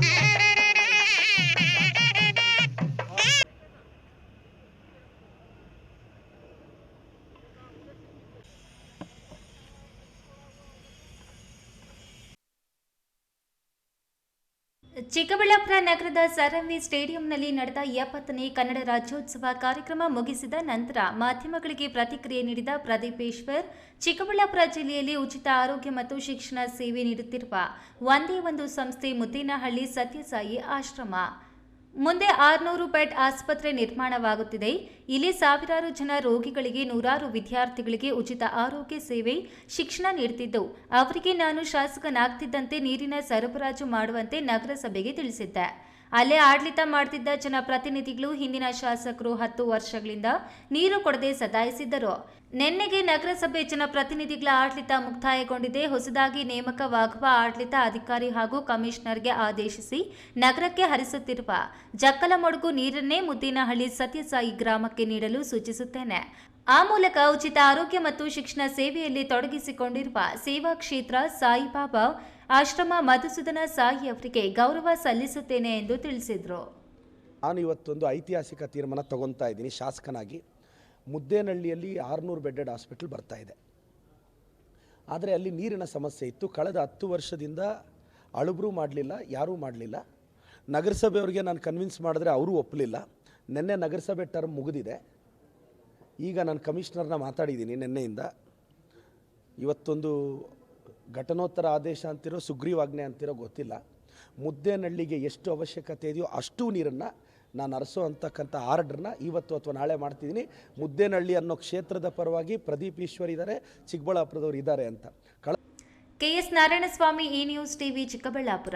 Yeah. Chikkaballapur ನಗರದ sir M V ಸ್ಟೇಡಿಯಂನಲ್ಲಿ ನಡೆದ ಎಪ್ಪತ್ತನೇ ಕನ್ನಡ ರಾಜ್ಯೋತ್ಸವ ಕಾರ್ಯಕ್ರಮ ಮುಗಿಸಿದ ನಂತರ ಮಾಧ್ಯಮಗಳಿಗೆ ಪ್ರತಿಕ್ರಿಯೆ ನೀಡಿದ ಪ್ರದೀಪೇಶ್ವರ್, ಚಿಕ್ಕಬಳ್ಳಾಪುರ ಜಿಲ್ಲೆಯಲ್ಲಿ ಉಚಿತ ಆರೋಗ್ಯ ಮತ್ತು ಶಿಕ್ಷಣ ಸೇವೆ ನೀಡುತ್ತಿರುವ ಒಂದೇ ಒಂದು ಸಂಸ್ಥೆ ಮುದ್ದೇನಹಳ್ಳಿ ಸತ್ಯಸಾಯಿ ಆಶ್ರಮ. ಮುಂದೆ ಆರುನೂರು ಬೆಡ್ ಆಸ್ಪತ್ರೆ ನಿರ್ಮಾಣವಾಗುತ್ತಿದೆ. ಇಲ್ಲಿ ಸಾವಿರಾರು ಜನ ರೋಗಿಗಳಿಗೆ, ನೂರಾರು ವಿದ್ಯಾರ್ಥಿಗಳಿಗೆ ಉಚಿತ ಆರೋಗ್ಯ ಸೇವೆ, ಶಿಕ್ಷಣ ನೀಡುತ್ತಿದ್ದು, ಅವರಿಗೆ ನಾನು ಶಾಸಕನಾಗ್ತಿದ್ದಂತೆ ನೀರಿನ ಸರಬರಾಜು ಮಾಡುವಂತೆ ನಗರಸಭೆಗೆ ತಿಳಿಸಿದ್ದೆ. ಅಲ್ಲೇ ಆಡಳಿತ ಮಾಡ್ತಿದ್ದ ಜನಪ್ರತಿನಿಧಿಗಳು ಹಿಂದಿನ ಶಾಸಕರು ಹತ್ತು ವರ್ಷಗಳಿಂದ ನೀರು ಕೊಡದೆ ಸತಾಯಿಸಿದ್ದರು. ನಿನ್ನೆಗೆ ನಗರಸಭೆ ಜನಪ್ರತಿನಿಧಿಗಳ ಆಡಳಿತ ಮುಕ್ತಾಯಗೊಂಡಿದೆ. ಹೊಸದಾಗಿ ನೇಮಕವಾಗುವ ಆಡಳಿತ ಅಧಿಕಾರಿ ಹಾಗೂ ಕಮಿಷನರ್ಗೆ ಆದೇಶಿಸಿ ನಗರಕ್ಕೆ ಹರಿಸುತ್ತಿರುವ ಜಕ್ಕಲಮಡುಗು ನೀರನ್ನೇ ಮುದ್ದೇನಹಳ್ಳಿ ಸತ್ಯಸಾಯಿ ಗ್ರಾಮಕ್ಕೆ ನೀಡಲು ಸೂಚಿಸುತ್ತೇನೆ. ಆ ಮೂಲಕ ಉಚಿತ ಆರೋಗ್ಯ ಮತ್ತು ಶಿಕ್ಷಣ ಸೇವೆಯಲ್ಲಿ ತೊಡಗಿಸಿಕೊಂಡಿರುವ ಸೇವಾ ಕ್ಷೇತ್ರ ಸಾಯಿಬಾಬಾ ಆಶ್ರಮ ಮಧುಸೂದನ ಸಾಯಿ ಅವರಿಗೆ ಗೌರವ ಸಲ್ಲಿಸುತ್ತೇನೆ ಎಂದು ತಿಳಿಸಿದರು. ನಾನು ಇವತ್ತೊಂದು ಐತಿಹಾಸಿಕ ತೀರ್ಮಾನ ತಗೊತಾ ಇದ್ದೀನಿ. ಶಾಸಕನಾಗಿ ಮುದ್ದೇನಹಳ್ಳಿಯಲ್ಲಿ ಆರುನೂರು ಬೆಡ್ಡೆಡ್ ಹಾಸ್ಪಿಟಲ್ ಬರ್ತಾ ಇದೆ. ಆದರೆ ಅಲ್ಲಿ ನೀರಿನ ಸಮಸ್ಯೆ ಇತ್ತು. ಕಳೆದ ಹತ್ತು ವರ್ಷದಿಂದ ಅಳುಬ್ರು ಮಾಡಲಿಲ್ಲ, ಯಾರೂ ಮಾಡಲಿಲ್ಲ. ನಗರಸಭೆಯವ್ರಿಗೆ ನಾನು ಕನ್ವಿನ್ಸ್ ಮಾಡಿದ್ರೆ ಅವರು ಒಪ್ಪಲಿಲ್ಲ ನಿನ್ನೆ ನಗರಸಭೆ ಟರ್ಮ್ ಮುಗಿದಿದೆ. ಈಗ ನಾನು ಕಮಿಷನರ್ನ ಮಾತಾಡಿದ್ದೀನಿ ನಿನ್ನೆಯಿಂದ. ಇವತ್ತೊಂದು ಘಟನೋತ್ತರ ಆದೇಶ ಅಂತಿರೋ, ಸುಗ್ರೀವಾಜ್ಞೆ ಅಂತಿರೋ ಗೊತ್ತಿಲ್ಲ. ಮುದ್ದೇನಹಳ್ಳಿಗೆ ಎಷ್ಟು ಅವಶ್ಯಕತೆ ಇದೆಯೋ ಅಷ್ಟು ನೀರನ್ನು ನಾನು ಅರಸೋ ಅಂತಕ್ಕಂಥ ಆರ್ಡ್ರನ್ನ ಇವತ್ತು ಅಥವಾ ನಾಳೆ ಮಾಡ್ತಿದ್ದೀನಿ. ಮುದ್ದೇನಹಳ್ಳಿ ಅನ್ನೋ ಕ್ಷೇತ್ರದ ಪರವಾಗಿ ಪ್ರದೀಪ್ ಈಶ್ವರ್ ಇದ್ದಾರೆ ಚಿಕ್ಕಬಳ್ಳಾಪುರದವರು ಇದ್ದಾರೆ ಅಂತ. ಕಳ S Narayanaswamy E news TV Chikkaballapur.